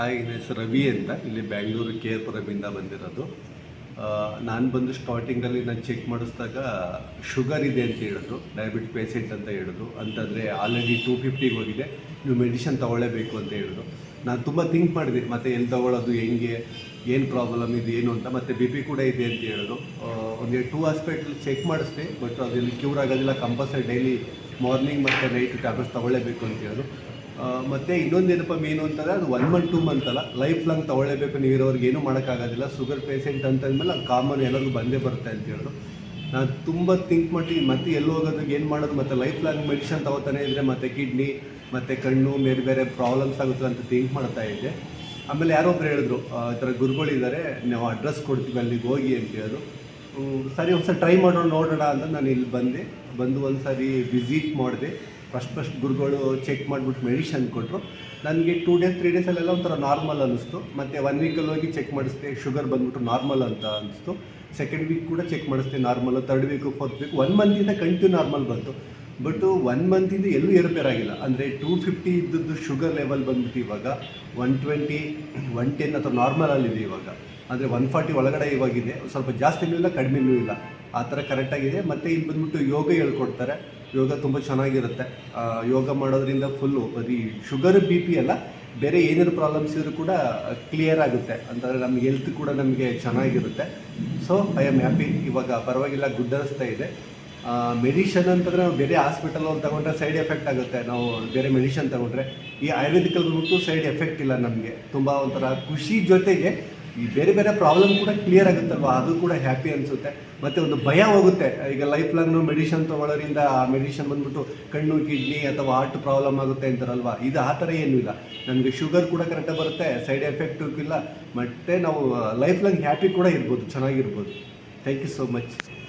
Hi, ನನ್ನ ಹೆಸರು ರವಿ ಅಂತ. ಇಲ್ಲಿ ಬ್ಯಾಂಗ್ಳೂರು ಕೆ ಆರ್ ಪುರಮಿಂದ ಬಂದಿರೋದು. ನಾನು ಬಂದು ಸ್ಟಾರ್ಟಿಂಗಲ್ಲಿ ನಾನು ಚೆಕ್ ಮಾಡಿಸಿದಾಗ ಶುಗರ್ ಇದೆ ಅಂತ ಹೇಳಿದ್ರು. ಡಯಾಬಿಟಿಕ್ ಪೇಷೆಂಟ್ ಅಂತ ಹೇಳಿದ್ರು. ಅಂತಂದರೆ ಆಲ್ರೆಡಿ ಟೂ ಫಿಫ್ಟಿಗೆ ಹೋಗಿದೆ. ನೀವು ಮೆಡಿಷನ್ ತೊಗೊಳ್ಳೇಬೇಕು ಅಂತ ಹೇಳಿದ್ರು. ನಾನು ತುಂಬ ಥಿಂಕ್ ಮಾಡಿದೆ, ಮತ್ತು ಎಲ್ಲಿ ತೊಗೊಳ್ಳೋದು, ಹೆಂಗೆ, ಏನು ಪ್ರಾಬ್ಲಮ್ ಇದೆ, ಏನು ಅಂತ, ಮತ್ತು ಬಿ ಪಿ ಕೂಡ ಇದೆ ಅಂತ ಹೇಳಿದ್ರು. ಒಂದು ಟೂ ಹಾಸ್ಪಿಟ್ಲ್ ಚೆಕ್ ಮಾಡಿಸ್ದೆ ಬಟ್ ಅದರಲ್ಲಿ ಕ್ಯೂರ್ ಆಗೋದಿಲ್ಲ. ಕಂಪಲ್ಸರಿ ಡೈಲಿ ಮಾರ್ನಿಂಗ್ ಮತ್ತು ನೈಟ್ ಟ್ಯಾಬ್ಲೆಟ್ಸ್ ತೊಗೊಳ್ಳೇಬೇಕು ಅಂತ ಹೇಳಿದ್ರು. ಮತ್ತೆ ಇನ್ನೊಂದೇನಪ್ಪ ಮೇನು ಅಂತಂದರೆ ಅದು ಒನ್ ಮಂತ್ ಟೂ ಮಂತ್ ಅಲ್ಲ. ಲೈಫ್ ಲಾಂಗ್ ತೊಗೊಳ್ಳೇಬೇಕು ನೀವು ಇರೋರ್ಗೆ ಏನೂ ಮಾಡೋಕ್ಕಾಗೋದಿಲ್ಲ. ಶುಗರ್ ಪೇಷೆಂಟ್ ಅಂತಂದ್ಮೇಲೆ ಅದು ಕಾಮನ್ ಎಲ್ಲರಿಗೂ ಬಂದೇ ಬರುತ್ತೆ ಅಂತ ಹೇಳಿದ್ರು ನಾನು ತುಂಬ ಥಿಂಕ್ ಮಾಡಿ ಮತ್ತೆ ಎಲ್ಲಿ ಹೋಗೋದಕ್ಕೆ ಏನು ಮಾಡೋದು? ಮತ್ತು ಲೈಫ್ ಲಾಂಗ್ ಮೆಡಿಷನ್ ತಗೋತಾನೆ ಇದ್ದರೆ ಮತ್ತು ಕಿಡ್ನಿ ಮತ್ತು ಕಣ್ಣು ಬೇರೆ ಬೇರೆ ಪ್ರಾಬ್ಲಮ್ಸ್ ಆಗುತ್ತೆ ಅಂತ ಥಿಂಕ್ ಮಾಡ್ತಾ ಇದ್ದೆ. ಆಮೇಲೆ ಯಾರೋ ಒಬ್ರು ಹೇಳಿದ್ರು ಈ ಥರ ಗುರುಗಳಿದ್ದಾರೆ ನಾವು ಅಡ್ರೆಸ್ ಕೊಡ್ತೀವಿ ಅಲ್ಲಿಗೆ ಹೋಗಿ ಅಂತ ಹೇಳಿದ್ರು ಹ್ಮ್, ಸರಿ ಒಂದ್ಸಲ ಟ್ರೈ ಮಾಡೋಣ, ನೋಡೋಣ ಅಂತ ನಾನು ಇಲ್ಲಿ ಬಂದೆ. ಬಂದು ಒಂದು ಸಾರಿ ವಿಸಿಟ್ ಮಾಡಿದೆ. ಫಸ್ಟ್ ಫಸ್ಟ್ ಗುರುಗಳು ಚೆಕ್ ಮಾಡಿಬಿಟ್ಟು ಮೆಡಿಷನ್ ಕೊಟ್ಟರು ನನಗೆ ಟೂ ಡೇಸ್ ತ್ರೀ ಡೇಸಲ್ಲೆಲ್ಲ ಒಂಥರ ನಾರ್ಮಲ್ ಅನ್ನಿಸ್ತು ಮತ್ತು ಒನ್ ವೀಕಲ್ಲಿ ಹೋಗಿ ಚೆಕ್ ಮಾಡಿಸ್ದೆ. ಶುಗರ್ ಬಂದ್ಬಿಟ್ಟು ನಾರ್ಮಲ್ ಅಂತ ಅನಿಸ್ತು. ಸೆಕೆಂಡ್ ವೀಕ್ ಕೂಡ check ಮಾಡಿಸ್ದೆ normal third week fourth week one ಮಂತಿಂದ continue normal ಬಂತು. ಬಟ್ ಒನ್ ಮಂತಿಂದ ಎಲ್ಲೂ ಏರುಪೇರಾಗಿಲ್ಲ ಅಂದರೆ ಟೂ ಫಿಫ್ಟಿ ಇದ್ದದ್ದು ಶುಗರ್ ಲೆವೆಲ್ ಬಂದ್ಬಿಟ್ಟು ಇವಾಗ ಒನ್ ಟ್ವೆಂಟಿ ಒನ್ ಟೆನ್ ಅಥವಾ ನಾರ್ಮಲಲ್ಲಿದೆ ಇವಾಗ. ಅಂದರೆ ಒನ್ ಫಾರ್ಟಿ ಒಳಗಡೆ ಇವಾಗಿದೆ. ಸ್ವಲ್ಪ ಜಾಸ್ತಿನೂ ಇಲ್ಲ ಕಡಿಮೆನೂ ಇಲ್ಲ ಆ ಥರ ಕರೆಕ್ಟಾಗಿದೆ ಮತ್ತು ಇಲ್ಲಿ ಬಂದ್ಬಿಟ್ಟು ಯೋಗ ಹೇಳ್ಕೊಡ್ತಾರೆ. ಯೋಗ ತುಂಬ ಚೆನ್ನಾಗಿರುತ್ತೆ. ಯೋಗ ಮಾಡೋದ್ರಿಂದ ಫುಲ್ಲು ಬರೀ ಶುಗರ್ ಬಿ ಪಿ ಅಲ್ಲ, ಬೇರೆ ಏನೇನು ಪ್ರಾಬ್ಲಮ್ಸ್ ಇದ್ರೂ ಕೂಡ ಕ್ಲಿಯರ್ ಆಗುತ್ತೆ. ಅಂತಂದರೆ ನಮ್ಮ ಹೆಲ್ತ್ ಕೂಡ ನಮಗೆ ಚೆನ್ನಾಗಿರುತ್ತೆ. ಸೊ ಐ ಆಮ್ ಹ್ಯಾಪಿ ಇವಾಗ ಪರವಾಗಿಲ್ಲ ಗುಡ್ ಅನಿಸ್ತಾ ಇದೆ. ಮೆಡಿಷನ್ ಅಂತಂದರೆ ನಾವು ಬೇರೆ ಹಾಸ್ಪಿಟಲ್ ಅಲ್ಲಿ ತಗೊಂಡ್ರೆ ಸೈಡ್ ಎಫೆಕ್ಟ್ ಆಗುತ್ತೆ. ನಾವು ಬೇರೆ ಮೆಡಿಷನ್ ತಗೊಂಡ್ರೆ ಈ ಆಯುರ್ವೇದಿಕಲ್ಲಿ ಬಂದ್ಬಿಟ್ಟು ಸೈಡ್ ಎಫೆಕ್ಟ್ ಇಲ್ಲ ನಮಗೆ. ತುಂಬ ಒಂಥರ ಖುಷಿ ಜೊತೆಗೆ ಈ ಬೇರೆ ಬೇರೆ ಪ್ರಾಬ್ಲಮ್ ಕೂಡ ಕ್ಲಿಯರ್ ಆಗುತ್ತಲ್ವ? ಅದು ಕೂಡ ಹ್ಯಾಪಿ ಅನಿಸುತ್ತೆ. ಮತ್ತು ಒಂದು ಭಯ ಹೋಗುತ್ತೆ. ಈಗ ಲೈಫ್ ಲಾಂಗ್ ನಾವು ಮೆಡಿಷನ್ ತೊಗೊಳ್ಳೋದ್ರಿಂದ ಆ ಮೆಡಿಷನ್ ಬಂದ್ಬಿಟ್ಟು ಕಣ್ಣು ಕಿಡ್ನಿ ಅಥವಾ ಹಾರ್ಟ್ ಪ್ರಾಬ್ಲಮ್ ಆಗುತ್ತೆ ಅಂತಾರಲ್ವ? ಇದು ಆ ಥರ ಏನೂ ಇಲ್ಲ. ನಮಗೆ ಶುಗರ್ ಕೂಡ ಕರೆಕ್ಟಾಗಿ ಬರುತ್ತೆ ಸೈಡ್ ಎಫೆಕ್ಟು ಇಲ್ಲ. ಮತ್ತು ನಾವು ಲೈಫ್ ಲಾಂಗ್ ಹ್ಯಾಪಿ ಕೂಡ ಇರ್ಬೋದು, ಚೆನ್ನಾಗಿರ್ಬೋದು. Thank you so much